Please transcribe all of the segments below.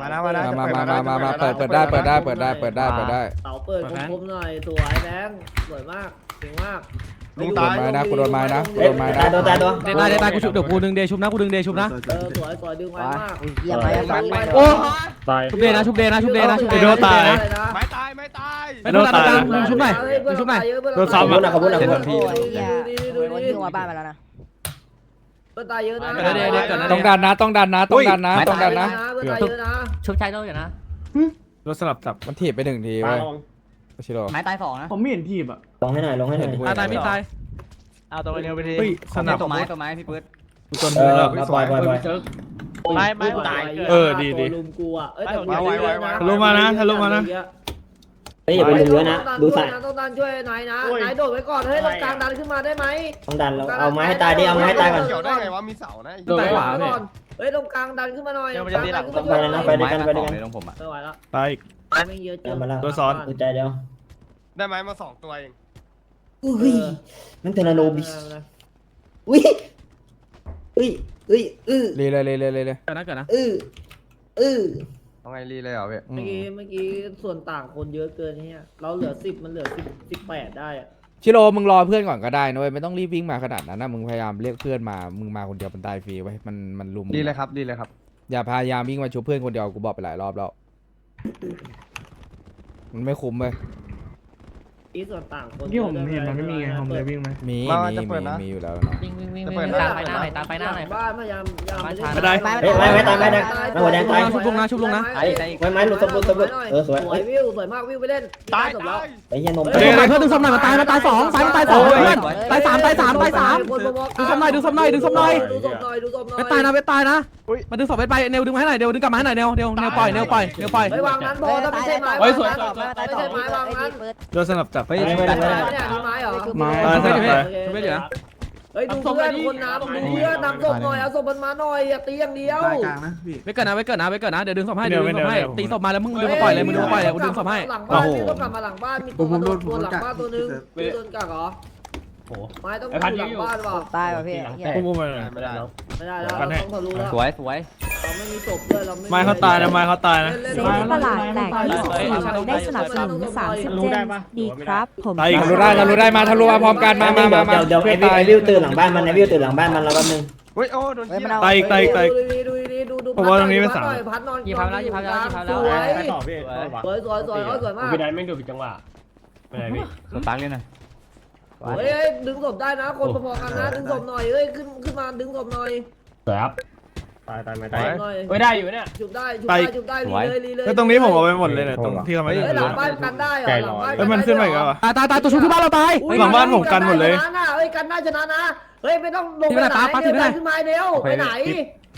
มานะมานะ มามามามามาเปิดเปิดได้เปิดได้เปิดได้เปิดได้เปิดได้ เสาเปิดคมๆหน่อยสวยแบงค์สวยมากเก่งมากลุงตายไม้นะกูโดนไม้นะกูโดนไม้นะตายตัวตายตัวเดตายเดตายกูชุบเดี๋ยวกูดึงเดชุบนะกูดึงเดชุบนะเออสวยสวยดึงไว้มากเยี่ยมไปไปไปโอ้ตายชุบเดนะชุบเดนะชุบเดนะชุบเดโดนตายไม่ตายไม่ตายไปโดนตายมึงชุบหน่อยเฮ้ยเพื่อนชุบหน่อยเราตายเยอะเพื่อนโดนซ้ำอะขอบคุณนะขอบคุณนะขอบคุณดูนะดิดูดิดูดิทิ้งมาบ้านไปแล้วนะ เพื่อนตายเยอะนะเดี๋ยวเดี๋ยวเดี๋ยวเดี๋ยวต้องดันนะต้องดันนะต้องดันนะต้องดันนะเพื่อนตายเยอะนะชุบชายโดนอยู่นะ รถสลับจับ มันถีบไปหนึ่งทีเว้ยชิโร่ไม้ตายสองนะผมไม่เห็นทีบอะลงให้หน่อยลงให้หน่อยตายตายไม่ตายเอาตัวเร็วไปทีเฮ้ยสนับตัวไม้ตัวไม้พี่ปื๊ดจนเอมืออแล้วมาปล่อยปล่อยปล่อยไม่ไม่ตายเออดีดีลุมกูอะเอ้ยแต่ไว้ไว้ไว้ไว้ทะลุมานะทะลุมานะ เฮ้ยอย่าไปดึงเยอะนะดูสายต้องดันช่วยนายนะนายโดดไว้ก่อนเฮ้ยตรงกลางดันขึ้นมาได้ไหมต้องดันแล้วเอาไม้ให้ตายดิเอาไม้ให้ตายก่อนเกี่ยวได้ไงวะมีเสานะโดนขวาพี่เฮ้ยตรงกลางดันขึ้นมาหน่อยไปเลยนะไปด้วยกันไปด้วยกันตรงผมอะไม่ไหวแล้วตายอีกไม่เยอะจัเอามาแล้วตัวซ้อนดูใจเดียวได้ไหมมาสองตัวเองอุ้ยนั่นเทอร์นาโนบิอุ้ยอุ้ยอุ้ยอื้อรีเลยรีเลยรีเลยเกิดนะเกิดนะอื้ออื้อ เอาไงรีเลยเหรอพี่อืเมื่อมกี้เมื่อกี้ส่วนต่างคนเยอะเกินเนี่ยเราเหลือสิบมันเหลือสิบสิบแปดได้อะชิโร่มึงรอเพื่อนก่อนก็ได้นะเว้ยไม่ต้องรีบวิ่งมาขนาดนั้นนะมึงพยายามเรียกเพื่อนมามึงมาคนเดียวมันตายฟรีไว้ยมันมันลุมมึงรีเลยครับรีเลยครับ อย่าพยายามวิ่งมาชุบเพื่อนคนเดียวกูบอกไปหลายรอบแล้วมันไม่คุ้มเลย ที่ส่วนต่างคนที่ผมเห็นมันไม่มีไงผมเลยวิ่งไหมมีมีมีมีอยู่แล้วเนาะวิ่งวิ่งวิ่งจะวิ่เปิดงนะตามไปหน้าหน่อยตามไปหน้าหน่อยบ้านพยายามพยายามไม่ได้เฮ้ยไม้ไม้ตายไม้ตายไม้หัวแดงตายชุบลงนะชุบลงนะไม้ไม้หลุดสมบูรณ์สมบูรณ์เออสวยสวยวิวสวยมากวิวไปเล่นตายจบตาแล้วยไอ้เหี้ยนมเฮ้ยเพื่อนดึงศพหน่อยมันตายมันตายสองตายมันตายสองเพื่อนตายสามตายสามตายสามคนบอกดูศพหน่อยดูศพหน่อยดูศพหน่อยดูศพหน่อยดูศพหน่อยไปตายนะไปตายนะมาดึงศพไปไปเนวดึงมาให้หน่อยเนวดึงกลับมาให้หน่อยเนวเนวเนวปล่อยเนวปล่อยเนวปล่อยไปวางนั้นบอลถ้าไม่ใช่ไม้เฮ้ยสวยไม่ใช่ไม้วางนั้นรถสลับจับไม่ไม่ไม่ไม่เนี่ยมีไม้เหรอไม้ตายตายตายไม่เหลือเฮ้ยดูเพื่อนคนน้ำดูเพื่อนนำศพหน่อยเอาศพมันมาหน่อยอย่าตีอย่างเดียวไว้เกิดนะไว้เกิดนะไว้เกิดนะเดี๋ยวดึงศพให้เดี๋ยวดึงศพให้ตีศพมาแล้วมึงดึงมาปล่อยเลยมึงดึงมาปล่อยเลยกูดึงศพให้หลังบ้านนี่ต้องกลับมาหลังบ้านมีตัวกระโดดตัวหลังบ้านตัวนึงโดนกักเหรอ ไม้ต้องอยู่ หลังบ้านว่ะตายป่ะพี่พุ่งพุ่งไปเลย ไม่ได้ ไม่ได้แล้วเราต้องทะลุแล้วสวยสวยเราไม่มีศพด้วยเราไม่ไม้เขาตายนะไม้เขาตายนะเล่นเซเล่นฟประหลาดแตก24ได้สนับสนุน37ดีครับ ผม ทะลุได้ทะลุได้มาทะลุมาพร้อมกันมามามามาเดี๋ยวเดี๋ยวไอ้วิวไอ้วิวตื่นหลังบ้านมันไอ้วิวตื่นหลังบ้านมันเราแป๊บนึงเฮ้ยโอ้โดนเหี้ยตายอีกตายอีกตายอีก ดูดีดูดีดูดูผมว่าตรงนี้เป็นสาม พัดนอนยี่พับแล้วยี่พับแล้วยี่พับแล้ว สวยไปต่อพี่สวยสวยสวยสวยมาก พี่ได้ไม่ดูผิดจังหวะไม่ได้พี่ สตังค์เลยนะ เฮ้ยดึงศพได้นะ คนพอๆกันนะ ดึงศพหน่อยเฮ้ยขึ้นขึ้นมาดึงศพหน่อยครับตายตายไม่ศตายพหน่อยเฮ้ยได้อยู่เนี่ยจุบได้จุบได้จุบได้รีเลยรีเลยแล้วตรงนี้ผมเอาไปหมดเลยเนี่ยตรงที่เขาไม่ได้เฮ้ยหลังบ้านกันได้เหรอหลังบ้านเฮ้ยมันขึ้นมาอีกแล้วอะตายตายตายตัวชุบที่บ้านเราตายอุ๊ยหลังบ้านผมกันหมดเลยชนะนะเฮ้ยกันได้ชนะนะเฮ้ยไม่ต้องลงทีมไหนไปไหนปาปาทีเดี๋ยวมไหนดันขึ้นมาเดียวไปไหน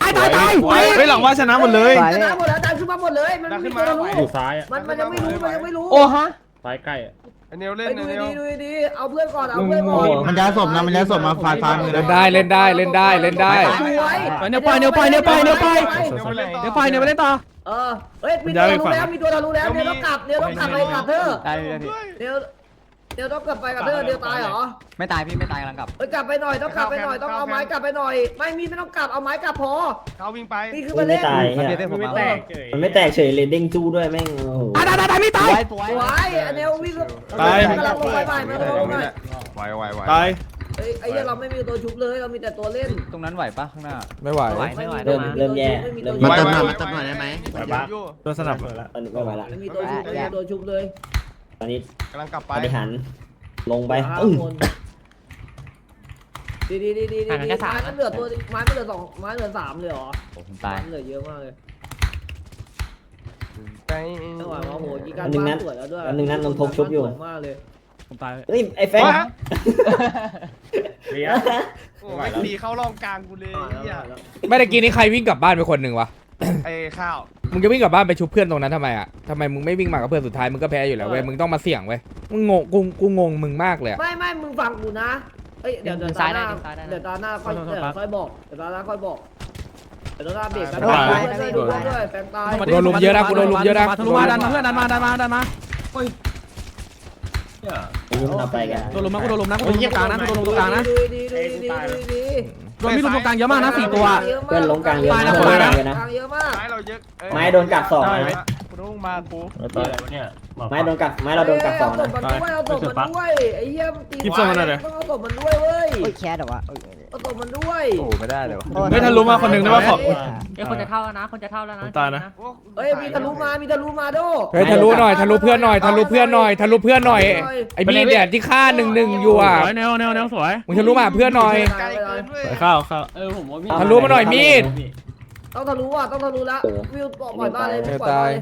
ตายตายตายเฮ้ยหลังบ้านชนะหมดเลยชนะหมดแล้วดันขึ้นมาหมดเลยมันไม่มีตัวรู้อยู่ซ้ายอะมันมันยังไม่รู้มันยังไม่รู้โอ้ฮะซ้ายใกล้อะ ไอเนวเล่นไปไอดูเนวดีดูดีเอาเพื่อนก่อนเอาเพื่อนก่อนมันย้ายศพนะมันย้ายศพมาฝ่ายซ้ายมือเล่นได้เล่นได้เล่นได้เล่นได้ สวยเนวปล่อยเนวปล่อยเนวปล่อยเนวปล่อยเนวเล่นต่อเนวปล่อยเนวไปเล่นต่อ เออเฮ้ยมีตัวทะลุแล้วมีตัวทะลุแล้วเดี๋ยวต้องกลับเดี๋ยวต้องกลับไปกับเธอตายพี่เดี๋ยว เดี๋ยวต้องกลับไปกับเธอเดี๋ยวตายเหรอไม่ตายพี่ไม่ตายกำลังกลับเฮ้ยกลับไปหน่อยต้องกลับไปหน่อยต้องเอาไม้กลับไปหน่อย ไม่มีไม่ต้องกลับเอาไม้กลับพอเขาวิ่งไปนี่คือมัมานไม่เล่นตายมันเหี้ยเบี้ยผมมามันไม่แตกเฉยเลยเด้งจู้ด้วยแม่งโอ้โหตายตายตายไม่ตายสวยอันเนี้ยวิ่งตายกำลังลงไปใหม่ไม่ต้องลงไปไหวไหวไหวตายเฮ้ยไอ้เหี้ยเราไม่มีตัวชุบเลยเรามีแต่ตัวเล่นตรงนั้นไหวปะข้างหน้าไม่ไหวไม่มีเริ่มเริ่มแย่เริ่มมาแย่เติมหน่อยมาเติมหน่อยได้ไหมรถสนับตอนนี้ไม่ไหวละไม่มีตัวชุบไม่มีตัวชุบเลย ตอนนี้กำลังกลับไปปฏิหารลงไปห้าอึ้งคนดีดีดีดีดีไม้มันเหลือตัวไม้มันเหลือสองไม้เหลือสามเลยเหรอผมตาตายยเหลือเยอะมากเลยไปจังหวะมาโหยีการบ้านสวยแล้วด้วยมากเลยผมตายเฮ้ยไอ้แฟง เรียโอ้ไม่ดีเข้าร่องกลางกูเลยเฮียไม่ได้กินนี่ใครวิ่งกลับบ้านไปคนหนึ่งวะ ไอ้ข้าว มึงจะวิ่งกลับบ้านไปชุบเพื่อนตรงนั้นทำไมอะทำไมมึงไม่วิ่งมากับเพื่อนสุดท้ายมึงก็แพ้อยู่แล้วเว้ยมึงต้องมาเสี่ยงเว้ย มึงงงกูกูงงมึงมากเลยอะไม่ไม่มึงฟังกูนะเอ้ยเดี๋ยวเดี๋ยวตาหน้าเดี๋ยวตาหน้าค่อยเดี๋ยวค่อยบอกเดี๋ยวตาหน้าค่อยบอกเดี๋ยวตาหน้าเบรกกันด้วยดูด้วยแฟนตายกูโดนลุมเยอะนะกูโดนลุมเยอะนะ ทะลุมาดันมาเพื่อนดันมาดันมาดันมาไอ้นี่มันเอาไปกันโดนลุมนะกูโดนลุมนะกูโดนลุมตรงกลางนะกูโดนลุมตรงกลางนะดูดีดูดีดูดี โดนมีดลุมตรงกลางเยอะมากนะสี่ตัว เพื่อนลงกลางเยอะตายนะนะเพื่อนลงกลางเยอะกนะลางเยอะมากไม้เราเยอะเอ้ยไม้โดนกัดสองนะ กูต้องมากูไม้โดนกัดไม้เราโดนกัดสองเานะศพมันด้วย เอาศพมันด้วยไอ้เหี้ยมันตีหยิบศพมาหน่อยดิ ต้องเอาศพมันด้วยเว้ยโอ้ยแคสเหรอวะเอาศพมันด้วย โอ้ไม่ได้เลยวะเฮ้ยถ้ารู้มาคนหนึ่งได้ป่ะขอบเอ้ยคนจะเท่าแล้วนะ คนจะเท่าแล้วนะผมตายนะเฮ้ยมีทะลุมา มีทะลุมาโดเฮ้ยทะลุหน่อยทะลุเพื่อนหน่อยทะลุเพื่อนหน่อยทะลุเพื่อนหน่อยไอ้มีดเนี่ยที่ฆ่าหนึ่งหนึ่งอยู่อะสวยแนวแนวแนวสวยมึงทะลุมาหาเพื่อนหน่อย ไกลเกินเว้ยสวยข้าวข้าวทะลุมาหน่อยมีด ต้องทะลุอะ ต้องทะลุละวิวปล่อยบ้านเลยวิวปล่อยบ้านเลย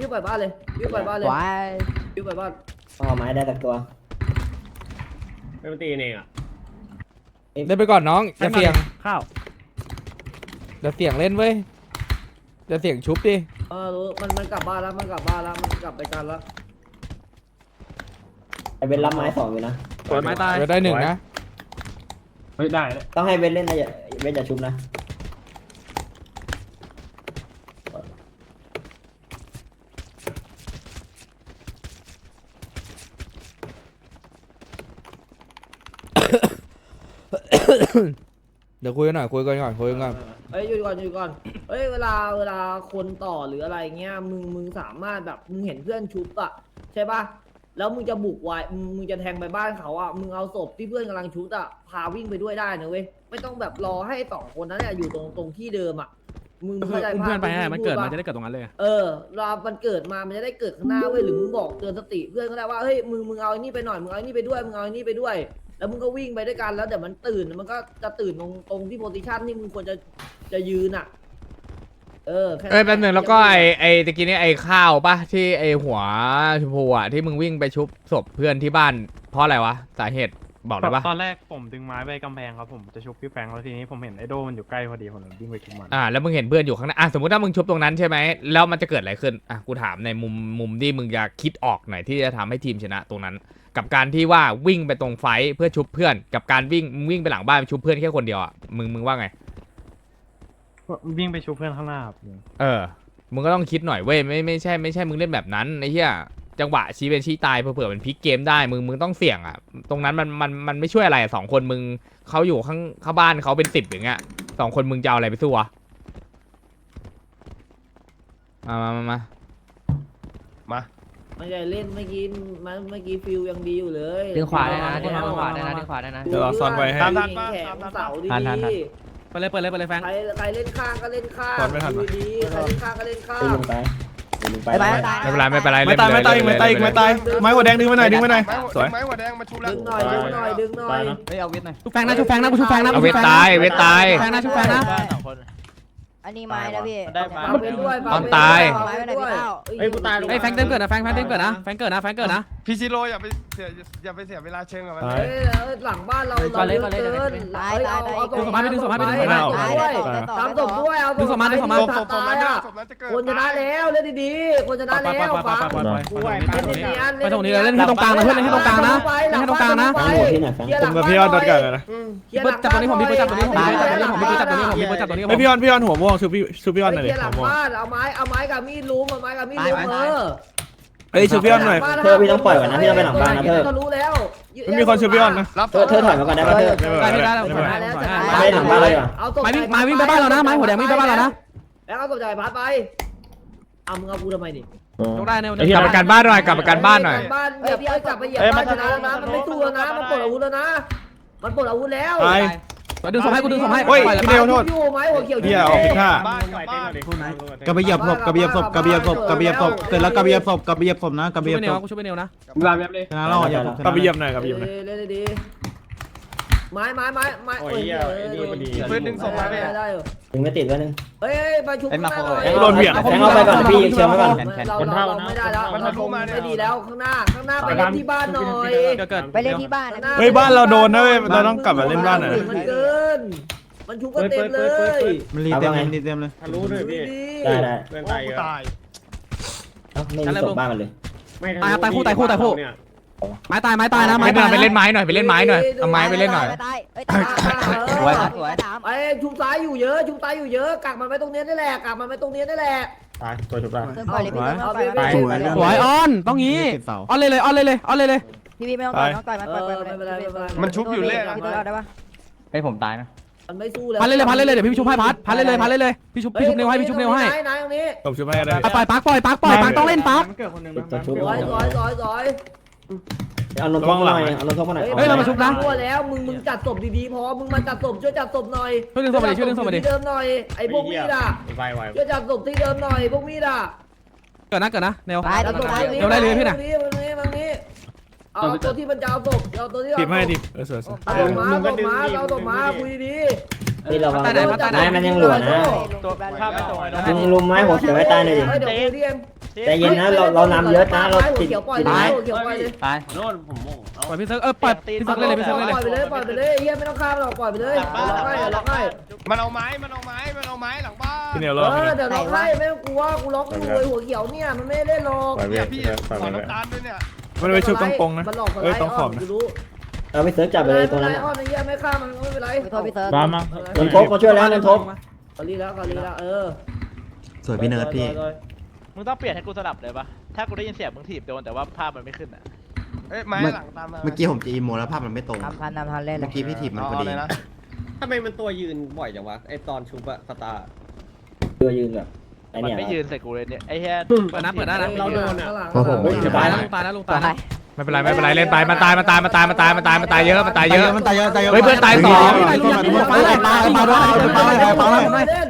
วิวปล่อยบ้านเลยวิวปล่อยบ้านเลยว้ายวิวปล่อยบ้านต้องเอาไม้ได้สักตัวไม่ตีเองอะเล่นไปก่อนน้องจะเสี่ยงข้าวจะเสี่ยงเล่นเว้ยจะเสี่ยงชุบดิเออรู้มันมันกลับบ้านแล้วมันกลับบ้านแล้วมันกลับไปกันแล้วไอเบนรับไม้สองอยู่นะสวยไม้ตายจะได้หนึ่งนะ เฮ้ยได้ ต้องให้เบนเล่นนะอย่าเบนอย่าชุบนะ เดี๋ยวคุยกันหน่อยคุยกันก่อนคุยกันก่อนเอ้ยอยู่ก่อนอยู่ก่อนเอ้ยเวลาเวลาคนต่อหรืออะไรเงี้ยมึงมึงสามารถแบบมึงเห็นเพื่อนชุบอะใช่ปะแล้วมึงจะบุกไว้มึงมึงจะแทงไปบ้านเขาอะมึงเอาศพที่เพื่อนกำลังชุบอะพาวิ่งไปด้วยได้นะเว้ยไม่ต้องแบบรอให้สองคนนั้นเนี่ยอยู่ตรงตรงที่เดิมอะมึงก็คือเข้าใจอุ้มเพื่อนไปให้ภาพมันเกิดที่มาพูจะปะได้เกิดตรงนั้นเลย เออเรามันเกิดมามันจะได้เกิดข้างหน้าเว้ยหรือมึงบอกเตือนสติเพื่อนก็ได้ว่าเฮ้ยมึงมึงเอาไอ้นี่ไปหน่อยมึงเอาไอ้นี่ไปด้วยมึงเอาไอ้นี่ไปด้วย แล้วมึงก็วิ่งไปด้วยกันแล้วเดี๋ยวมันตื่นมันก็จะตื่นตรงตรงที่โพซิชันที่มึงควรจะจะยืนอะ เออค่เอ้ยแป๊บนึงแล้วก็ไอไอตะกี้นี่ไอข้าวปะที่ไอหัวชมพูอะที่มึงวิ่งไปชุบศพเพื่อนที่บ้าน เพราะอะไรวะสาเหตุบอกได้ปะตอนแรกผมดึงไม้ไปกำแพงครับผมจะชุบพี่แฟงแล้วทีนี้ผมเห็นไอโดมันอยู่ใกล้พอดีผมเลยวิ่งไปชุบมันอ่าแล้วมึงเห็นเพื่อนอยู่ข้างหน้าอะสมมติถ้ามึงชุบตรงนั้นใช่ไหมแล้วมันจะเกิดอะไรขึ้นอะกูถามในมุมมุมที่มึงอยากคิดออกหน่อยที่จะทำให้ทีมชนะตรงนั้น กับการที่ว่าวิ่งไปตรงไฟท์เพื่อชุบเพื่อน กับการวิ่งมึงวิ่งไปหลังบ้านไปชุบเพื่อนแค่คนเดียวอะมึงมึงว่าไง วิ่งไปชุบเพื่อนข้างหน้าครับเออ มึงก็ต้องคิดหน่อยเว้ยไม่ไม่ใช่ไม่ใช่มึงเล่นแบบนั้นไอ้เหี้ยจังหวะชี้เป็นชี้ตายเผื่อๆมันพลิกเกมได้มึงมึงต้องเสี่ยงอะตรงนั้นมันมันมันไม่ช่วยอะไรอะสองคนมึงเขาอยู่ข้างข้างบ้านเขาเป็นสิบอย่างเงี้ยสองคนมึงจะเอาอะไรไปสู้วะมามามามามา ไม่ใช่เล่นเมื่อกี้มันเมื่อกี้ฟิลยังดีอยู่เลยดึงขวาได้นะดึงขวาได้นะดึงขวาได้นะ เดี๋ยวเราซ่อนไว้ให้ตามทันแข็ปะงแข็งตามทันปะเสาดีทันทันทันไปเลยเปิดเลยเปิดเลยแฟง ใครใครเล่นข้างก็เล่นข้างตอนไม่ทันดูปะ ดีใครเล่นข้างก็เล่นข้าตีงลงไปตีลงไปไปไปตายไม่เป็นไรไม่เป็นไรไม่ตายไม่ตายอีกไม่ตายอีกไม่ตายไม้หัวแดงดึงไปหน่อยดึงไปหน่อยไม้หัวสวย ไม้หัวแดงมาชุบแล้วดึงหน่อยดึงหน่อยดึงหน่อย เฮ้ยเอาเวทหน่อยชุบแฟงนะชุบแฟงนะกูชุบแฟงนะเอาเวทตายเวทตาย แฟงนะชุบแฟงนะ อันนี้ไม้นะพี่ได้มาเอาไปด้วยตอนตาย เอาไปด้วยเฮ้ยกูตาย ไอ้ยแฟงเต็มเกิดนะแฟงแฟงเต็มเกิดนะแฟงเกิดนะแฟงเกิดนะ พี่ซิโร่อย่าไปเสียอย่าไปเสียเวลาเชิงกับมันตายเฮ้ยเอ้ยหลังบ้านเราก่เราอนเลยเยก่อนเลยอะเกินตายเอ้ตายเอาตายเอาดึงศพมาดึงศพมาดึงศพมาไม่เอาตามตายด้วยได้ต่อตามได้ศต่อพด้วยเอาดึงศพมาดึงศพมา ศพศพศพนั้นจะศพนั้นจะเกิดคนชนะแล้วเล่นดีๆคนชนะแล้วฟังไปตรงนี้เลยเล่นให้ตรงกลางนะเพื่อนเล่นให้ตรงกลางนะเล่นให้ตรงกลางนะแฟงหัวที่ไหนแฟงผมกับพี่ออนโดนกัดเลยนะ พี่เบิร์ดจับตัวนี้ผมพี่เบิร์ดจับตัวนี้ผมพี่เบิร์ดจับตัวนี้ผมพี่เบิร์ดจับตัวนี้ผมพี่เบิร์ดจับตัวนี้ผมไม่พี่ออนพี่ออนหัวม่วงชุบพี่ชุบพี่ออนหน่อยเฮีดิยหลัหัวงม่วงบ้านเอาไม้เอาไม้กับมีดลุมเอาไม้กับมีดลุมเออเฮ้ยชุบพี่ออนหน่อย เธอพี่ต้องปล่อยก่อนนะพี่ต้องไปหลังบ้านนะเธอก็รู้แล้วไม่มีคนชุบพี่ออนนะ รับเธอเธอถอยมาก่อนได้ปะเธอได้ไม่ได้แล้วไม่ผมเป็นไรได้แล้วไม่หลังบ้านเลยเหรอเอาตไม้วิ่งไม้วิ่งไปบ้านเรานะไม้หัวแดงวิ่งไปบ้านเรานะแล้วเอาตบใจพัดไปเอามึงเอากูทำไมนี่ยกได้เนี่ยกลับประกันบ้านหน่อยกลับประกันบ้านหน่อยบ้านอย่าไปกลับไปเหยียบบ้านชนะแล้วนะมันไม่สู้แล้วนะมันปลดอาวุธแล้วนะมันปลดอาวุธแล้ว ตายดึงศพให้กูดึงศพให้เฮ้ยปล่อยเลยพี่เดียวโทษ อยู่ไหมหัวเขียวพี่ออกผิดท่า บ้านกลับบ้านกระเบียบศพกระเบียบศพกระเบียบศพกระเบียบศพเสร็จแล้วกระเบียบศพกระเบียบศพนะกระชุบเบียบไปเนศวพกูชุบไปเนวนะชนะเราอย่าศพกลับไปเหยียบหน่อยกลับไปเหยียบหน่อย เล่นดี ไม้ไม้ไม้ไม้โอ้ยเหี้ยไอ้นี่พอดีเพื่อนดึงส่งมาเนี่ยได้ถึงไม่ติดไว้นึง เฮ้ยมาชุบเอ้ยมาข้างหโคน้าหน่อยโดนเบี่ยงแฟงเอาไปก่อนพี่เชื่อไว้ก่อน เราเราเราไม่ได้แล้วไม่ดีแล้วข้างหน้าข้างหน้าไปเล่นที่บ้านหน่อยเกิดเกิดไปเล่นที่บ้านนะ เฮ้ยบ้านเราโดนนะเว้ยเราต้องกลับมาเล่นบ้านหน่อยมันเกินมันชุบก็เต็มเลยมันรีเต็มเลยรีเต็มเลยรู้เลยพี่ได้ได้เพื่อนโอ้ตายกูเยอะตายเอ้าไม่มีศพบ้านมันเลยตายตายคู่ตายคู่ตายคู่ ไม้ตายไม้ตายนะไม่ไม้เป็นไรตายไปเล่นไม้หน่อยไปเล่นไม้หน่อยเอาไม้ไปเล่นหน่อยตายเอ้ยตายสวยสวยถามไอ้ชุบซ้ายอยู่เยอะชุบซ้ายอยู่เยอะกักมันไว้ตรงนี้นี่แหละกักมันไว้ตรงนี้นี่แหละตายตัวชุบได้เติมปล่อยเลยพี่เติมปล่อยไปสวยสวยออนต้องงี้ติดเสาออนเลยเลยออนเลยเลยออนเลยเลยพี่พี่ไม่ต้องต่อยไม่ต้องต่อยมันปล่อยปล่อยไม่เป็นไรไม่เป็นไรมันชุบอยู่เรื่อยนะพี่ตัวเราได้ปะไอ้ผมตายนะมันไม่สู้แล้วพันเลยเลยพันเลยเลยเดี๋ยวพี่ชุบให้พัดพันเลยเลยพันเลยเลยพี่ชุบพี่ชุบเนวให้พี่ชุบเนวให้ไหนตรงนี้ผมช่วยให้ได้อะปล่อยปักปล่อยปักปล่อยปักต้องเล่นปักมันเกิดคนหนึ่งตัวชุบร้อยร้อยร้อยร้อย เอานนทกมาหน่อยเอานนทกมาหน่อยเฮ้ยเรามาชุบนะทั่วแล้วมึงมึงจัดศพดีๆพอมึงมาจัดศพช่วยจัดศพหน่อยช่วยดึงศพมาดิช่วยดึงศพมาดิ ที่เดิมหน่อยไอ้พวกมีดอะไวไวช่วยจัดศพที่เดิมหน่อยพวกมีดอะเกิดนะเกิดนะเนวจัดศพตรงนี้เดี๋ยวได้เลยพี่น่ะตรงนี้ตรงนี้ตรงนี้เอาตัวที่มันจะเอาศพเอาตัวที่ทีเอามให้ศทีพมเออสวยสวยเอาศพมาเอาศพมาเอาศพมาคุยดีเฮ้ยระวังตายไหนมาตายไหนนายมันยังเหลือนะตัวภาพไม่ตรงเลยมึงลุมไม้หัวเขียวไว้ตายหน่อยดิเฮ้ยเดี๋ยวคุยดีเอ็ม ใจเย็นนะเราเรานำเยอะนะเราหัวติดเขียวปล่อยติดเลยไม้หัวเขียวปล่อยเลยตายปล่อยพี่เซิร์ฟเออปล่อยพี่เซิร์ฟเล่นเลยพี่เซิร์ฟเล่นปล่อยไปเลยเลยปล่อยไปเลยเฮียไม่ต้องข้ามหรอกปล่อยไปเลยล็อกให้ล็อกให้มันเอาไม้มันเอาไม้มันเอาไม้หลังบ้านพี่เหนียวเอรออเดี๋ยวล็อกให้ไม่ต้องกลัวกูล็อกอยู่ไอ้หัวเขียวเนี่ยมันไม่ได้หลอกเนี่ยพี่ขอน้ำตาลด้วยเนี่ยมันไปชุบตรงปงนะมันหลอกเอ้ยตรงขอบนะกูรู้เอาไปเซิร์ฟจับไปเลยตรงนั้นไม่อะเป็นไรอ้อนไอ้เหี้ยไม่ฆ่ามันก็ไม่เป็นไรพี่โทษพี่เติร์ดมามานนทกมาช่วยแล้วนนทกกอลีแล้วกอลีแล้วเออสวยพี่เนิร์ดพี่ มึงต้องเปลี่ยนให้กูสลับเลยปะถ้ากูได้ยินเสียงมึงถีบโดนแต่ว่าภาพมันไม่ขึ้นอะ เอ้ยไม้หลังตามมาเมื่อกี้ผมจะอีโมแล้วภาพมันไม่ตรง ทำพันทำพันเล่นเลเมื่ยอกี้พี่ถีบมันเอาพอเอาดีเลยนะทำไมมันตัวยืนบ่อยจังวะ ไอตอนชุบอะสตาร์ ตัวยืนแบบไอ้มันเนี่ยไม่ยืนใส่กูเลยเนี่ยไอ้แค่เปิดนะเปิดได้นะ เราโดนอะข้างหลังโอ้โหข้างหลังตายนะลุงตายนะลุงตายนะไม่เป็นไรไม่เป็นไรเล่นไปมันตายมันตายมันตายมันตายมันตายมันตายเยอะมันตายเยอะ มันตายเยอะตายเยอะเฮ้ยเพื่อนตายสองไม่ลุงอยากกินหมดฟ้าเลยตายตายตายตายตายตายไม่เล่น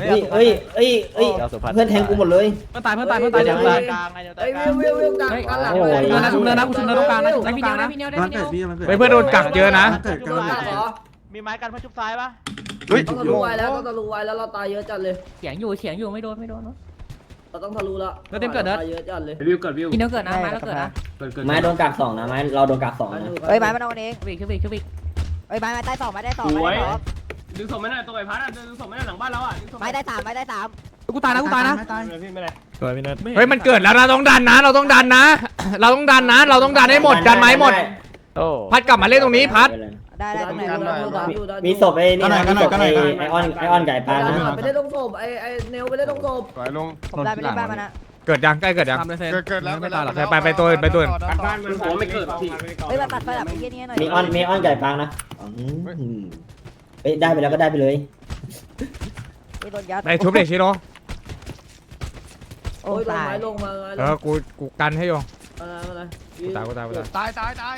เฮ้ยเฮ้ยเฮ้ยเฮ้ยเพื่อนแทงกูหมดเลย เพื่อนตายเพื่อนตายเพื่อนตายเดี๋เดี๋ยยววตายกลางไงเดี๋ยวตาไอ้ยกลางวิววิววิวกลางกลางหลังโอ้ยเนินนะชุบเนินนะกูชุบเนินตรงกลางนะได้พี่เนียวได้พี่เนียวได้มันพี่เกิเนีดยวพี่มันเกิดเฮ้ยเพื่อนโดนกักเยอะนะเกิดกลางหลังเหรอมีไม้กันเพื่อชุบซ้ายปะต้องทะลุไว้แล้วต้องทะลุไว้แล้วเราตายเยอะจัดเลยเสียงอยู่เสียงอยู่ไม่โดนไม่โดนเราต้องทะลุแล้วแล้วเต็มเกิดเนิร์ดตายเยอะจัดเลยวิวเกิดวิวพี่เนียวเกิดนะไม้เราเกิดนะเกิดเกิดไม้โดนกักสองนะไม้เราโดนกักสองนะเฮ้ยไม้มันเอาเองชุบอีกชุบอีกชุบอีกเฮ้ยไม้ไม้ตายสองไม้ได้สองไม้ได้สอง ดึงศพไม่ได้ตัวไอ้พัดอะดึงศพไม่ได้หลังบ้านเราอะดึงศพไม้ได้สามไม้ได้สามกูตายนะกูตายนะพี่ไม่ได้สวยพี่เนิร์ดเฮ้ยมันเกิดแล้วนะต้องดันนะ เราต้องดันนะ เราต้องดันนะ เราต้องดันให้หมดดันไม้หมดโอ้พัดกลับมาเล่นตรงนี้พัดได้ได้ตรงไหนดันตรงไหนอยู่ดันอยู่ดันอยู่มีศพไอ้นี่นะมีศพไอ้ไอออนไอออนไก่ปลาดันนะหน่อยไปเล่นตรงศพไอ้ไอ้เนวไปเล่นตรงศพปล่อยลงผมได้ไปเล่นบ้านมันนะเกิดยังใกล้เกิดยังตามเลยเซนเกิดเกิดแล้วไม่ตายหรอกไปไปตัวอื่นไปตัวอื่นการบ้านมันผมไม่เกิดพี่เฮ้ยมาตัดไฟดับไอ้เหี้ยนี่หน่อยมีออนมีออนไก่ปลานะอืม เฮ้ยได้ไปแล้วก็ได้ไปเลยไอ้โดนยัดไอ้ทุบเด็กชิโร่โอ้โอ้ยลงตายไม้ลงมาไงเออกูกูกันให้อยู่อะไรอะไรกูตายกูตายกูตายตายตายตาย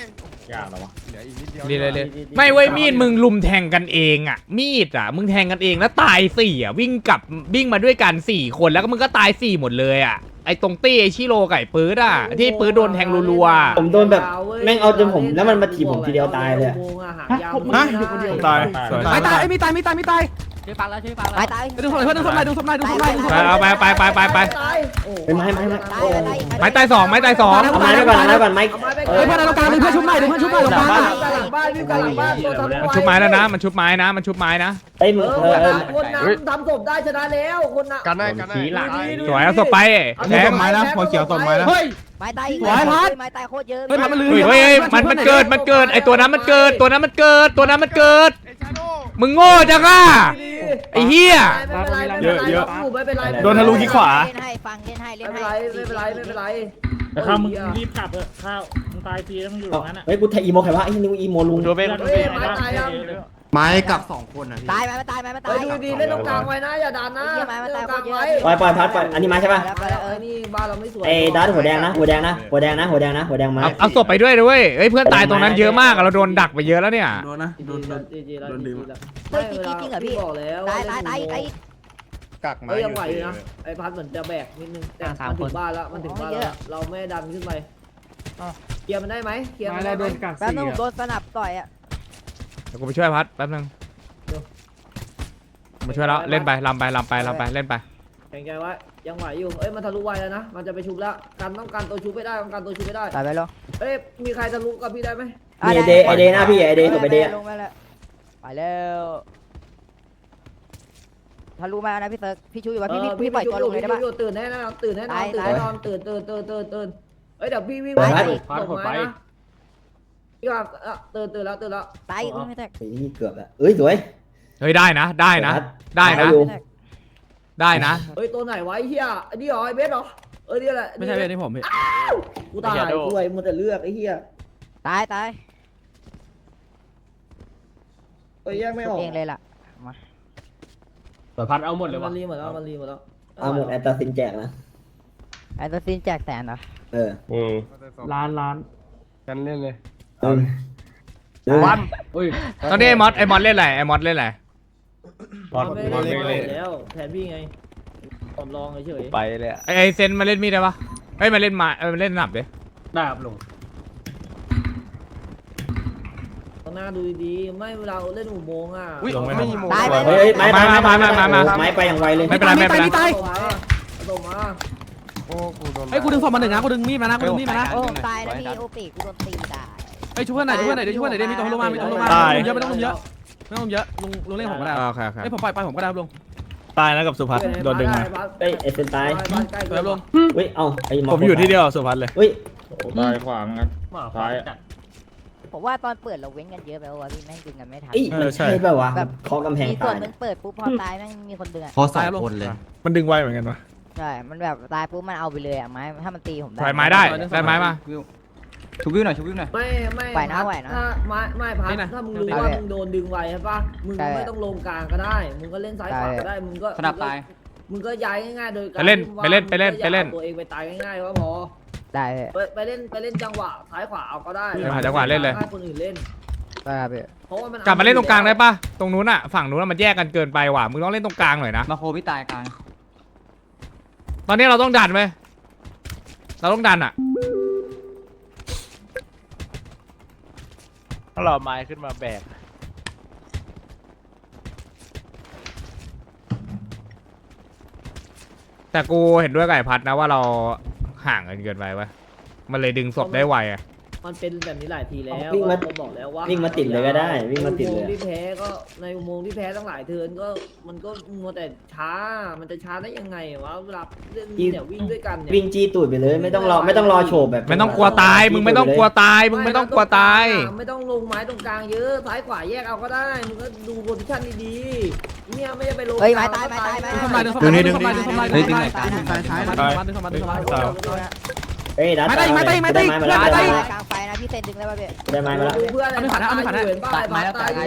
ยากแล้ววะเหลืออีกนิดเดียวเรียนเลยเลยไม่เว้ยมีดมึงลุมแทงกันเองอะ มีดอะมึงแทงกันเองแล้วตายสี่อะวิ่งกลับวิ่งมาด้วยกันสี่คนแล้วก็มึงก็ตายสี่หมดเลยอะ ไอ้ตรงตี้ไอ้ชิโร่ไก่ปื๊ดอะ ที่ปื๊ดโดนแทงรัวๆอะผมโดนแบบแม่งเอาจนผมแล้วมันมาถีบผมทีเดียวตายเลยฮะตายสวย ไม้ตายไอ้มีตายมีตายมีตายช่วยปังแล้วช่วยปังแล้วไม้ตายดึงศพหน่อยเพื่อนดึงศพหน่อยดึงศพหน่อยดึงศพหน่อยดึงศพหไปน่อยเอาไปไปไปไปไปเป็นไม้ไม้ไม้ตายโอ้ตายไม้ตายสองไม้ตายสอง เอาไม้ไว้ก่อนเอาไม้ก่อนไม้ เฮ้ยเพื่อนตรงกลางดึงเพื่อนชุบหน่อยดึงเพื่อนชุบหน่อยตรงกลางบ้านหลังบ้านวิ่งกันหลังบ้านตัวทะลุมันชุบไม้แล้วนะ มันชุบไม้นะ มันชุบไม้นะเอ้ยมึเองอเออเออคนน้ำทำศพได้ชนะแล้วคนน่ะกันได้กันได้สวยเอาศพไปแทงไม้นะหัวเขียวตบไม้นะเฮ้ยไม้ตายอีกสวยพัดไม้ตายโคตรเยอะเฮ้ยพัดมันลืมเฮ้ยเฮ้ยเฮ้ยมันมันเกิดมันเกิดไอตัวนั้นมันเกิดตัวนั้นมันเกิดตัวนั้นมันเกิดไอ้ชาโดมึงโง่จังอะไอ้เหี้ยไม่เป็นไรไม่เป็นไรไม่เป็นไรโดนทะลุขี้ขวาเล่นให้ฟังเล่นให้เล่นไม่ให้เป็นไรไม่เป็นไรไม่เป็นไร แต่ข้าวมึงรีบกลับเถอะข้าวมึงตายฟรีแล้วมึงอยู่ตรงนั้นอะเฮ้ยกูไทยอีโมใครวะไอ้นิวอีโมลุงดูไปเฮ้ยไม้ตายยังไม้กับสองคนอะพี่ตายไม้มันตายไม้มันตาเฮ้ยยดูดีเล่นตรงกลางไว้นะอย่าดันนะเล่นตรงกลางไว้ปล่อยปล่อยพัดปล่อยอันนี้ไม้ใช่ป่ะไปแล้วไปเอแล้วเอออนี่บ้านเราไม่สวยไอ้ดัตหัวแดงนะหัวแดงนะหัวแดงนะหัวแดงนะหัวแดงไม้เอาเอาศพไปด้วยด้วยเฮ้ยเพื่อนตายตรงนั้นเยอะมากอะเราโดนดักไปเยอะแล้วเนี่ยโดนนะโดนโดนจีจีแล้วโดนดึงเฮ้ยจริงจริงเหรอพี่บอกแล้วตายตายตายตาย กักไม้เฮ้ยยังไหวอยู่นะไอ้พัดเหมือนจะแบกนิดนึงแต่มันถึงบ้านแล้วมันถึงบ้านแล้วเราไม่ดันขึ้นไปเคลียร์มันได้ไหมเคลียร์มันได้ไหมแป๊บนึงผมโดนสนับต่อยอะเดี๋ยวกูไปช่วยพัดแป๊บนึงมาช่วยแล้วเล่นไปลำไปลำไปลำไปเล่นไป แข็งใจไว้ยังไหวอยู่เอ้ยมันทะลุไวแล้วนะมันจะไปชุบแล้วกันต้องการตัวชุบไม่ได้ต้องการตัวชุบไม่ได้ตายไปแล้วเอ้ยมีใครทะลุกับพี่ได้ไหมมีไอเดย์ไอเดย์หน้าพี่ไอเดย์ตัวไปเดย์ลงไปแล้วไปแล้ว ทะลุมาแล้วนะพี่เซิร์กพี่ชูอยู่ว่าพี่พี่ปล่อยตัวลงเลยได้ปะตื่นแน่นอนตื่นแน่นอนตื่นแน่นอนตื่นตื่นตื่นตื่นตื่นเอ้ยเดี๋ยวพี่วิ่งไปไปไป ส่งมานะพี่ว่อตื่นตื่นแล้วตื่นแล้วตายอุ้ยไม่แตกนี่เกือบแล้วเอ้ยสวยเฮ้ยได้นะได้นะ ได้นะได้นะ เฮ้ยตัวไหนไว้เฮียอันนี้เหรอไอเบสเหรอเอ้ยนี่แหละไม่ใช่เวทที่ผมพี่กูตาย ด้วยมึงแต่เลือกไอเฮียตายตายเอ้ยแยกไม่ออกกเองเลยล่ะ สวยพัดเอาหมดเลยวะมันรีหมดแล้วมันรีหมดแล้วเอาหมดแอนตาซินแจกนะแอนตาวซินแจกแสนนะเออล้านล้านกันเล่นเลยเอาวัน อุ้ยตอนนี้ไอ้มอสไอ้มอสเล่นอะไรไอ้มอสเล่นอะไรมอลไม่ดเล่นเลยแล้วแทนพี่ไงผมลองเฉยไปเลยอะไอ้ไอเซนมาเล่นมีได้ปะไอ้มาเล่นมาเอมาเล่นหนับดิได้ครับลุง หน้าดูดีๆไม่เราเล่นอุโมงอะไม่มีโมงตายไป เฮ้ยไม้ไม้ไม้ไม้ไม้ไม่ไปอย่างไวเลย ไม่ไป็นไรไม่ไป็นไร ตาย ส่งมาส่งมาโอ้กูโดน ไอ้ยกูดึงศพมาหนึ่งนะกูดึงมีดมานะกูดึงมีดมานะโอ้ตายแล้วพี่โอปีกูโดนตีด่า ไอ้ยช่วยเพื่อนหน่อยช่วยเพื่อนหน่อยเดี๋ยวช่วยเพื่อนหน่อยเดี๋ยวมีตัวให้ลงมามีตัวให้ลงมาตาย เยอะไม่ต้องลงเยอะไม่ต้องลงเยอะลงลงเล่นของก็ได้อ่าโอเคโอเคไอ้ผมปล่ไปผมก็ได้ครับลงตายแล้วกับสุพัฒน์โดนดึงมาไอ้ยเอป็นตายไดี๋ยวลง เฮ้ย เอ้าไอ้หมอผมอยู่ที่เดียวกับสุพัฒน์เลย เฮ้ย ตายขวางครับ ซ้ายอะ ผมว่าตอนเปิดเราเว้นกันเยอะไปวะพี่แม่งดึงกันไม่ทัน เอยอใช่แบบว่าแบแบบบคาะกำแพงมีส่วนยมันเปิดปุ๊บพอตายแม่งมีคนดึงอะเพราะสองคนเลยมันดึงไวเหมือนกันวะใช่ มันแบบตายปุ๊บมันเอาไปเลยอะไม้ถ้ามันตีผมได้ใส่ไม้ได้ใส่ไม้มา ชูวิวหน่อยชูวิวหน่อย ไม่ไม่ไหวนะพัไหวนะาไม่ไม่พัดถ้ามึงรู้ว่ามึงโดนดึงไวใช่ปะมึงไม่ต้องลงกลางก็ได้ มึงก็เล่นซ้ายขวาก็ได้มึงก็ขนาบตาย มึงก็ย้ายง่ายๆโดยการไปเล่นไปเล่นไปเล่นไปเล่นตัวเองไปตายง่ายๆก็พอ ได้ไปเล่นไปเล่นจังหวะซ้ายขวาเอาก็ได้หาจังหวะเล่นเลยคนอื่นเล่นได้ครับพี่เพราะว่ามันกลับมาเล่นตรงกลางได้ปะตรงนู้นอะฝั่งนู้นอะมันแยกกันเกินไปว่ะมึงต้องเล่นตรงกลางหน่อยนะมาโคพี่ตายกลางตอนนี้เราต้องดันไหมเราต้องดันอะถ้าเรอาไม้ขึ้นมาแบกแต่กูเห็นด้วยกับไอ้พัดนะว่าเรา ห่างกันเกินไปวะมันเลยดึงศพได้ไวอะมันเป็นแบบนี้หลายทีแล้ววิ่งมาก็บอกแล้วว่าวิ่งมาติดเลยก็ได้วิ่งมาติดเลยที่แพ้ก็ในอุโมงค์ที่แพ้ตั้งหลายเทิร์นก็มันก็มัวแต่ช้ามันจะช้าได้ยังไงวะเวลาเล่นเนี่ยวิ่งด้วยกันเนี่ย วิ่งจี้ตูดไปเลยไม่ต้องรอไม่ต้องรอโฉบแบบไม่ต้องกลัวตายมึงไม่ต้องกลัวตายมึงไม่ต้องกลัวตาย ไม่ต้องลงไม้ตรงกลางเยอะซ้ายขวาแยกเอาก็ได้มึงก็ดูโพซิชั่นดีๆ เนี่ยไม่ได้ไปลงเฮ้ยไม้ตายไม้ตายไม้ตายดึงนี่ดึงนี่ดึงนี่ดึงนี่เฮ้ยดัดไม่ได้ไม่ได้ไม่ได้ไม่ได้กลางไฟนะพี่เซนดึงได้ป่ะเบ๊ได้ไม้มาแล้วเพื่อนไม่ผ่านนะไม่ผ่านนะตัดไม้แล้วตายอยู่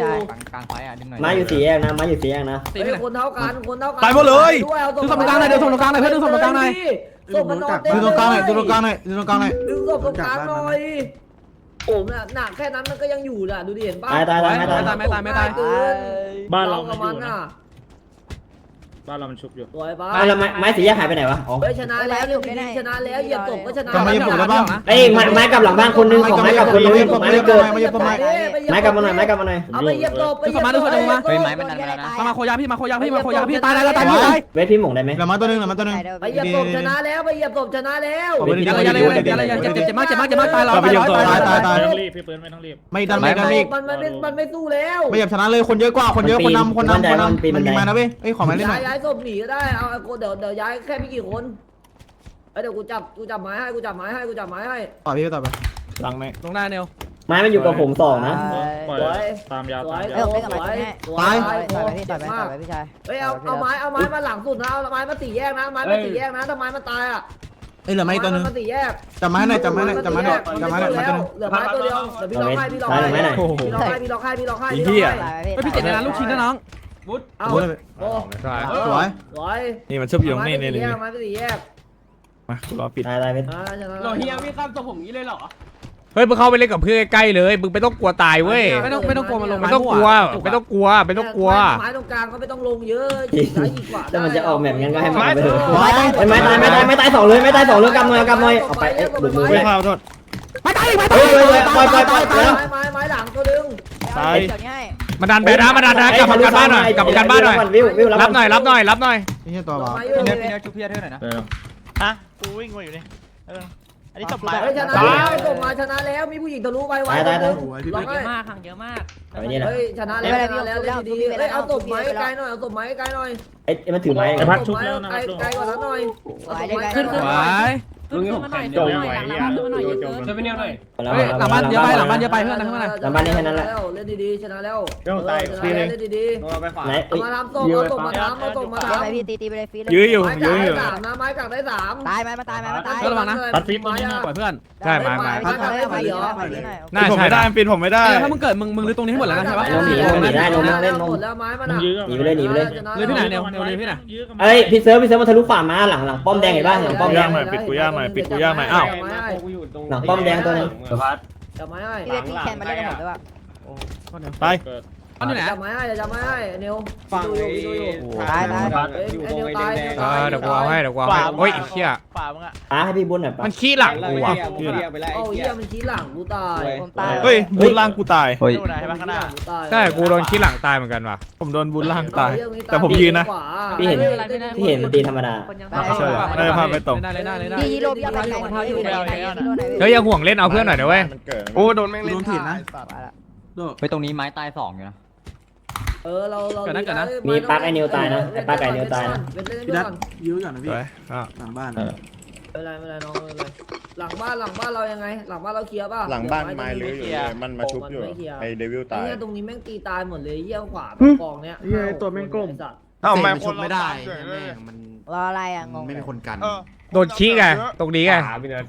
กลางไฟอะดึงหน่อยไม้อยู่สี่แยกนะไม้อยู่สี่แยกนะคนเท่ากันคนเท่ากันตายหมดเลยดึงส่งตรงกลางหน่อยดึงส่งตรงกลางหน่อยเพื่อนดึงส่งตรงกลางหน่อยดึงตรงกลางหน่อยดึงตรงกลางหน่อยดึงตรงกลางหน่อยดึงส่งตรงกลางหน่อยโอ้หนักแค่นั้นมันก็ยังอยู่น่ะดูดิเห็นป้ะตายตายตายตายตายตายตาย บ้านเรากับมันน่ะ บ้านเรามันชุบอยู่ สวยป่ะเอาแล้วไม้ไม้สี่แยกหายไปไหนวะอ๋อเฮ้ยชนะแล้วเนี่ยพี่ชนะแล้วเหยียบศพก็ชนะกลับมาเหยียบศพได้ปะเอ้ยไม้ไม้กลับหลังบ้านคนนึงของไม้กลับคนนึงของไม้ไม่เกิดไม่เหยียบศพไม่ไม้กลับมาหน่อยไม้กลับมาหน่อยเอาไปเหยียบศพไปเหยียบศพเฮ้ยไม้มันดันมาแล้วนะมามาโคยาพี่มาโคยาพี่มาโคยาพี่ตายแล้วตายพี่ตายเวทพี่หม่งได้ไหมเหลือมาตัวหนึงเหลือมาตัวหนึงไปเหยียบศพชนะแล้วไปเหยียบศพชนะแล้วเอาไปดิอย่าเลยอย่าเลยอย่าเลยอย่าเลยเจ็บเจ็บมากเจ็บมากเจ็บมากตายเราตายเราตายตายตายไม่ต้องรีบพี่ปืนไม่ต้องรีบ ไม่ดันไม่ดันอีกมันมันมันมันไม่สู้แล้วไม่เหยียบชนะเลยคนเยอะกว่าคนเยอะคนนำคนนำคนนำมันมีมานะเว้ยเอ้ยขอมาเล่นหน่ย้าอยยย้ายศพหนีก็ได้เอาไอ้กูเดี๋ยวเดี๋ยวย้ายแค่ไม่กี่คนเอ้ยเดี๋ยวกูจับกูจับไม้ให้กูจับไม้ให้กูจับไม้ให้ต่อพี่ต่อไปหลังไหนลงได้เนวไม้มันอยู่กับผมสองนะ ปล่อยสวยตามยาวสวตามยยาเอ้วยผมเล่นกับไม้ให้สวยตายต่อยไปพี่ต่อยไปต่อยไปพี่ชายเฮ้ยเอาเอาไม้เอาไม้มาหลังสุดนะเอาไม้มาสี่แยกนะไม้มาสี่แยกนะถ้าไม้มันตายอะเอ้ยเหลือไม้ตัวหนึงมาสี่แยก จับไม้หน่อยจับไม้หน่อยจับไม้หน่อยจับไม้หน่อยมาตัวหนึงเหลือไม้ตัวเดียวเดี๋ยวพี่ล็อกให้พี่ล็อกให้พี่ล็อกให้พี่ล็อกให้พี่ล็อกให้พี่ล็อกให้ไม่พี่เจ็บในร้านลูกชิ้นนะน้อง เอาโอ้ยโอ้ใช่สวยสวยนี่มันชอบอยู่ตรงนี้นี่นี่ไม้ไปสี่แยกมากูรอปิด ตายตายเวทอ่าชนะเราเฮียไม่ข้ามตัวผมนี้เลยเหรอ เฮ้ยมึงเข้าไปเล่นกับเพื่อนใกล้ๆเลย มึงไม่ต้องกลัวตายเว้ย ไม่ต้องไม่ต้องกลัวมันลงไม่ต้องกลัว ไม่ต้องกลัว ไม่ต้องกลัว ไม้ตรงกลางก็ไม่ต้องลงเยอะยิงซ้ายยิงขวาถ้ามันจะออกแบบงั้นก็ให้มันไม้ไปเถอะไม้ไอ้ไม้ตายไม้ตายไม้ตายสองเลยไม้ตายสองเลยกำหน่อยกำหน่อยเอาไปเอ๊ะดูมือไม่เลยพลาดโทษไม่ตายไม่เฮ้ยเฮ้ยเฮ้ยปล่อยปล่อยปล่อยแล้วไม้ไม้ไม้หลังตัวดึงตาย เดี๋ยวนี้ให้ มาดันไปนะมาดันนะกลับมากันบ้านหน่อยกลับมากันบ้านหน่อยวิววิวรับหน่อยรับหน่อยรับหน่อยนี่ใช่ตัวเปล่าไม้อยู่พี่เนพี่เนชุบพี่เท่าไหร่นะฮะกูวิ่งมาอยู่นี่เอออันนี้จบไปเฮ้ยชนะแล้วส่งมาชนะแล้วมีผู้หญิงทะลุไปไว้ร้องไห้มากขังเยอะมากเอาไว้นี่แหละเฮ้ยชนะแล้วชนะแล้วเล่นดีๆเฮ้ยเอาตบไม้ไกลหน่อยเอาตบไม้ไกลหน่อยไอ้ไอ้มันถือไม้ไอ้พัดชุบแล้วนะไกลกว่านั้นหน่อยขึ้นขึ้นไว้ลุ งนี่ผมแขนโจมไว้อะโจมโจมช่วยไปเนี่ยหน่อยเฮ้ยหลังบ้านเยอะไปหลังบ้านเยอะไปเพื่อนนะข้างในหลังบ้านนี้แค่นั้นแหละเล่นดีๆชนะแล้วเดี๋ยวตายชนะแล้วเล่นดีโดนไปขวาไหนๆเอ้ยมาทำส่งเอาส่งมาทำเอาส่งมาทำพี่ตีตีไปเลยฟรีเลยยื้ออยู่ไม้ยื้กัอดอยู่ได้สามนะไม้กัดได้สามตายไหมมาตายไหมมาตายก็ระวังนะตัดฟิปตรงนี้ปล่อยเพื่อนใช่มามาพัดได้ไหมเหรอน่าผมใช่ไม่ได้นะมันปิดผมไม่ได้เออถ้ามึงเกิดมึงมึงรื้อตรงนี้ให้หมดแล้วนะใช่ปะนมหนีนมหนีได้นมนั่งเล่นนมหมดแล้วไม้มันอะหนีไปเลยหนีไปเลยรื้อที่ไหนเนี่ยเดี๋ยวรื้อที่ไหนเอ้ยพี่เซิร์ฟพี่เซิร์ฟมาทะลุฝ่ามาหลังหลังป้อมแดงเห็นป่ะหลังป้อมแดย่างงหน่อยปิดกูย่างหน่อยปิดกูย่างหน่อยอ้าว หลังป้อมแดงตัวนึงจับไม้ให้พี่ตีแคนมาเล่นกันหมดด้วยว่ะไป อันอยู่ไหนจับไม้ให้จับไม้ให้เนวฝั่งดูไอ้อยู่ดูอยู่ตายตายอยู่ตรงไอ้แดงเออเดี๋ยวกูเอาให้เดี๋ยวกูเอาให้โอ้ยไอ้เหี้ยฝ่ามึงอะป้าให้พี่บุญหน่อยป้ามันขี้หลังเรากูเรีอะยกเรียกไปแล้วโอ้ไอ้ยเหี้เหี้ยยมันชี้หลังกูตายผมตายเฮ้ยบุญล่างกูตายเฮ้ยดูไหนไปข้างหน้าใช่กูโดนขี้หลังตายเหมือนกันว่ะผมโดนบุญล่างตาย แต่ผมยืนนะพี่เห็นพี่เห็นมันตีธรรมดาไม่ใช่หรอไม่ได้ภาพไม่ตรงได้เลยได้เลยได้พี่ยีโร่พี่เอาไปไหนพี่อยู่ไหนไหนยีโร่ไหนเฮ้ยอย่าห่วงเล่นเอาเพื่อนหน่อยนะเว้ยโอ้โดนแม่งเล่นโดนถีบนะไปตรงนี้ไม้ตายสองอยู่นะ เออเราเรามีปลั๊กไอ้นิวตายนะไอ้ปลั๊กไอ้นิวตายนะพี่ดัดยื้อก่อนนะพี่อะ หลังบ้านไม่เป็นไรไม่เป็นไรน้องไม่เป็นไรหลังบ้านหลังบ้านเรายังไง หลังบ้านเราเคลียร์ป่ะหลังบ้านไม้เลื้อยอยู่เลยมันมาชุบอยู่ไอเดวิลไอ้ตายเหี้ยตรงนี้แม่งตีตายหมดเลยเหี้ยขวากองเนี้ยเหี้ยตัวแม่งกลมสัตว์เอ้าไม่ชุบไม่ได้แม่งมันรออะไรอะงงไม่มีคนกันโดนขี้ไง ตรงนี้ไง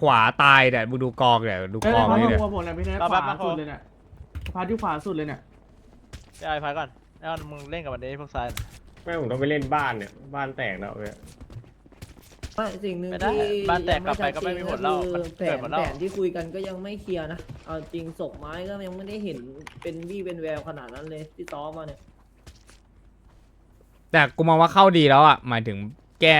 ขวาตายเนี่ยมึงดูกองเนี่ยดูกองนี่เนี่ยผมเลยพี่แนทขวาสุดเลยเนี่ยพาที่ขวาสุดเลยเนี่ยไอ้พัดก่อน แล้วมึงเล่นกับมันเด้พวกซ้าย แม่ผมต้องไปเล่นบ้านเนี่ย บ้านแตกแล้วเว้ยไม่สิ่งหนึ่งไม่ได้ที่บ้านแตกกลับไปก็ไม่มีผลแล้วยังมันไม่ชัดเจเกิดนหมก็ดคือแล้วแผนแผนที่คุยกันก็เอาไม่เคลียร์นะเอาจริงศพไม้ก็ยังไม่ได้เห็นเป็นวี่เป็นแววขนาดนั้นเลยที่ซ้อมมาเนี่ยแต่กูมองว่าเข้าดีแล้วอะหมายถึงแก้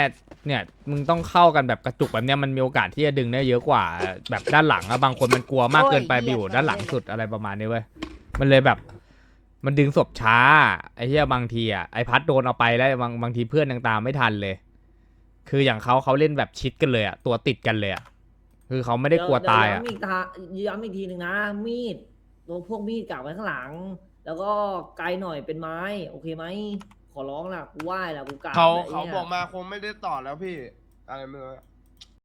เนี่ยมึงต้องเข้ากันแบบกระจุกแบบเนี้ยมันมีโอกาสที่จะดึงได้เยอะกว่าแบบด้านหลังอะบางคนมันกลัวมากเกินไปไปอยู่ด้านหลังสุดอะไรประมาณนี้เว้ยมันเลยแบบ มันดึงศพช้า ไอ้เหี้ยบางทีอะไอ้พัดโดนเอาไปแล้วบางบางทีเพื่อนยังตามไม่ทันเลย คืออย่างเขาเขาเล่นแบบชิดกันเลยอะตัวติดกันเลยอะคือเขาไม่ได้กลัวตายอะเดี๋วย้ำอีกทาย้ำอีกทีหนึ่งนะ มีดตัวพวกมีดกลับไว้ข้างหลัง แล้วก็ไกลหน่อยเป็นไม้ โอเคไหมขอร้องล่ะกูไหว้ล่ะกูกราบเขาแล้วเขาไหี้ย บอกมาคงไม่ได้ต่อแล้วพี่ อะไรไม่รู้อะ